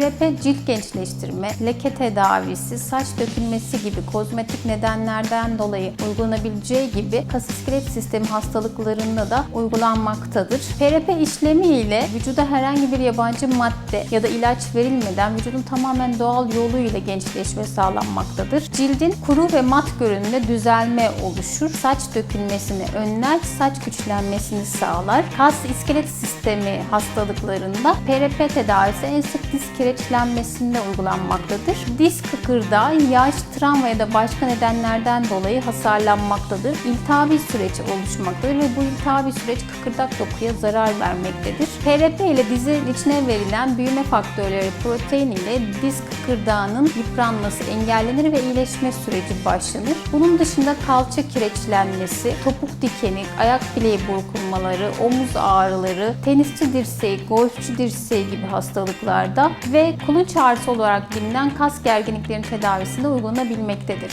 PRP cilt gençleştirme, leke tedavisi, saç dökülmesi gibi kozmetik nedenlerden dolayı uygulanabileceği gibi kas iskelet sistemi hastalıklarında da uygulanmaktadır. PRP işlemi ile vücuda herhangi bir yabancı madde ya da ilaç verilmeden vücudun tamamen doğal yoluyla gençleşme sağlanmaktadır. Cildin kuru ve mat görünümde düzelme oluşur. Saç dökülmesini önler, saç güçlenmesini sağlar. Kas iskelet sistemi hastalıklarında PRP tedavisi en sık disk kireçlenmesinde uygulanmaktadır. Disk kıkırdağı, yaş, travma ya da başka nedenlerden dolayı hasarlanmaktadır. İltihabi süreç oluşmaktadır ve bu iltihabi süreç kıkırdak dokuya zarar vermektedir. PRP ile dizin içine verilen büyüme faktörleri protein ile disk kıkırdağının yıpranması engellenir ve iyileşme süreci başlanır. Bunun dışında kalça kireçlenmesi, topuk dikeni, ayak bileği burkulmaları, omuz ağrıları, tenisçi dirseği, golfçü dirseği gibi hastalıklarda ve kulunç ağrısı olarak bilinen kas gerginliklerinin tedavisinde uygulanabilmektedir.